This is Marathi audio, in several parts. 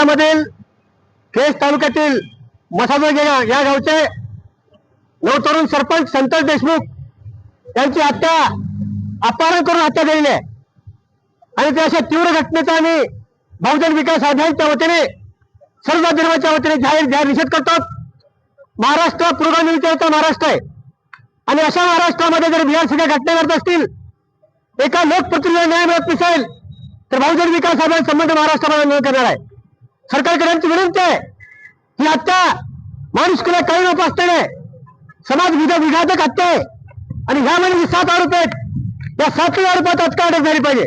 जिल्ह्यामधील केस तालुक्यातील मसाजोग गेला या गावचे नवतरुण सरपंच संतोष देशमुख यांची हत्या अपहरण करून हत्या केलेली आहे. आणि त्या अशा तीव्र घटनेचा आम्ही बहुजन विकास अभियानच्या वतीने सर्व धर्माच्या वतीने जाहीर जाहीर निषेध करतो. महाराष्ट्र पूर्वगामी विचाराचा महाराष्ट्र आहे. आणि अशा महाराष्ट्रामध्ये जर बिहारसारख्या घटना घडत असतील एका लोकप्रतिनिधीला न्याय मिळत नसेल तर बहुजन विकास अभियान संबंध महाराष्ट्रामध्ये न करणार आहे. सरकारकडे आमची विनंती आहे ही हत्या माणुसकीला काही लोक असतेने समाज विधा विघातक हत्या आहे. आणि ह्या महिन्याचे सात आरोप आहेत. या सातही आरोपात तात्काळ अटक झाली पाहिजे.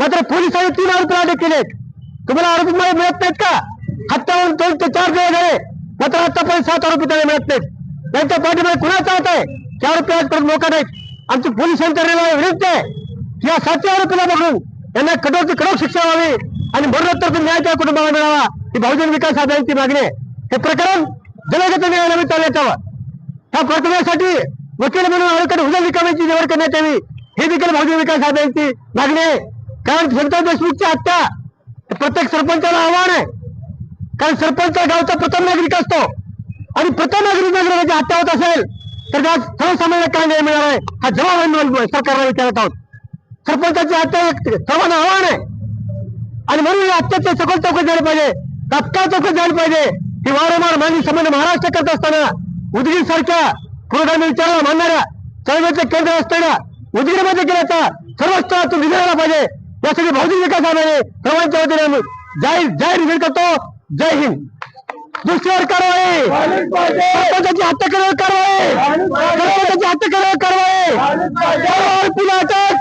मात्र पोलिसांनी तीन आरोप अटक केलेत. तुम्हाला आरोपी मला मिळत नाहीत का? आत्तावरून दोन ते चार दिवस झाले. मात्र आतापर्यंत सात आरोपी त्याला मिळत नाहीत. त्यांच्या पाठीमध्ये कुणाचा हात आहे? ते आरोपी आजपर्यंत मोका नाहीत. आमची पोलीस यंत्रणेला विनंती आहे या सातव्या आरोपीला बघून यांना कठोर कडक शिक्षा व्हावी. आणि मरणोत्तर न्याय त्या कुटुंबाला मिळावा. ही बहुजन विकास आघाडीची मागणी आहे. हे प्रकरण जलगत न्यायालयाने चालण्यात यावं ह्या प्रकरणासाठी वकील म्हणून आयोगाकडे हुजर रिकामीची निवड करण्यात यावी. ही देखील बहुजन विकास आघाडीची मागणी आहे. कारण संतोष देशमुखची हत्या प्रत्येक सरपंचाला आव्हान आहे. कारण सरपंच गावचा प्रथम नागरिक असतो. आणि प्रथम नागरिक नागरिकाची हत्या होत असेल तर त्या सर्वसामान्य काय न्याय मिळणार आहे. हा जबाब सरकारला विचारत आहोत. सरपंचाची हत्या हे सर्वांना आव्हान आहे. आणि म्हणून अत्यंत सखोल चौकशी झाली पाहिजे. तत्काळ चौकशी झाली पाहिजे. ही वारंवार मागणी संबंध महाराष्ट्र करत असताना उदगीर सारख्या पुरोगामी विचाराला मानणाऱ्या चळवळीचे केंद्र असताना उदगीरमध्ये गेल्याचा सर्व स्तरातून निधी पाहिजे. यासाठी बहुजन विकास आघाडी सर्वांच्या वतीने जाहीर जाहीर निवेदन करतो. जय हिंद. दुसऱ्यावर कारवाई. सरपंचाची हत्या केल्यावर कारवाई. सरपंचाची हत्या केल्यावर कारवाई पुन्हा अटक.